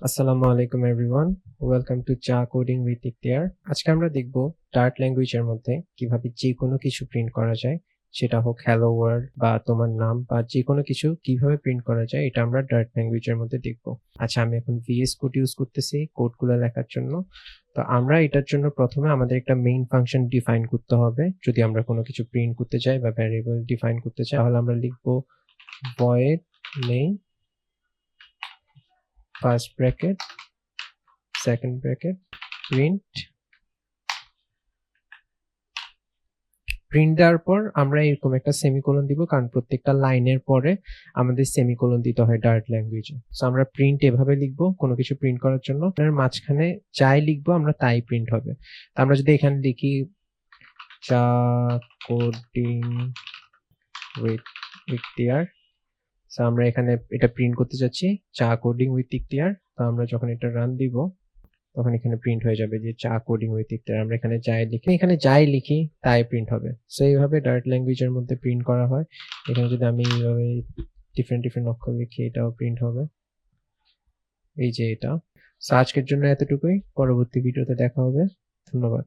আসসালামু আলাইকুম everyone welcome to চা কোডিং উইথ ইখতিয়ার আজকে আমরা দেখব ডার্ট ল্যাঙ্গুয়েজের মধ্যে কীভাবে যে কোনো কিছু প্রিন্ট করা যায়। সেটা হোক হ্যালো ওয়ার্ল্ড বা তোমার নাম বা যে কোনো কিছু কীভাবে প্রিন্ট করা যায়, এটা আমরা ডার্ট ল্যাঙ্গুয়েজের মধ্যে দেখব। আচ্ছা আমি এখন ভিএস কোড ইউজ করতেছি কোডগুলো লেখার জন্য। তো আমরা এটার জন্য প্রথমে আমাদের একটা মেইন ফাংশন ডিফাইন করতে হবে। যদি আমরা কোনো কিছু প্রিন্ট করতে চাই বা ভ্যারিয়েবল ডিফাইন করতে চাই তাহলে আমরা লিখব void main first bracket second bracket print print দেওয়ার পর আমরা এরকম একটা সেমিকোলন দিব, কারণ প্রত্যেকটা লাইনের পরে আমাদের সেমিকোলন দিতে হয় ডার্ট ল্যাঙ্গুয়েজে সো আমরা প্রিন্ট এভাবে লিখব, কোনো কিছু প্রিন্ট করার জন্য। আপনার মাঝখানে যাই লিখব, আমরা তাই প্রিন্ট হবে। তো আমরা যদি এখানে লিখি চা কোডিং উইথ ইখতিয়ার সো আমরা এখানে এটা প্রিন্ট করতে যাচ্ছি, চা কোডিং উইথ ইখতিয়ার তো আমরা যখন এটা রান দিব, তখন এখানে প্রিন্ট হয়ে যাবে যে চা কোডিং উইথ ইখতিয়ার আমরা এখানে যাই লিখি, এখানে যাই লিখি, তাই প্রিন্ট হবে। সো এইভাবে ডার্ট ল্যাঙ্গুয়েজের মধ্যে প্রিন্ট করা হয়। এখানে যদি আমি এইভাবে ডিফারেন্ট ডিফারেন্ট অক্ষর লিখি, এটাও প্রিন্ট হবে। এই যে এটা। সো আজকের জন্য এতটুকুই। পরবর্তী ভিডিওতে দেখা হবে। ধন্যবাদ।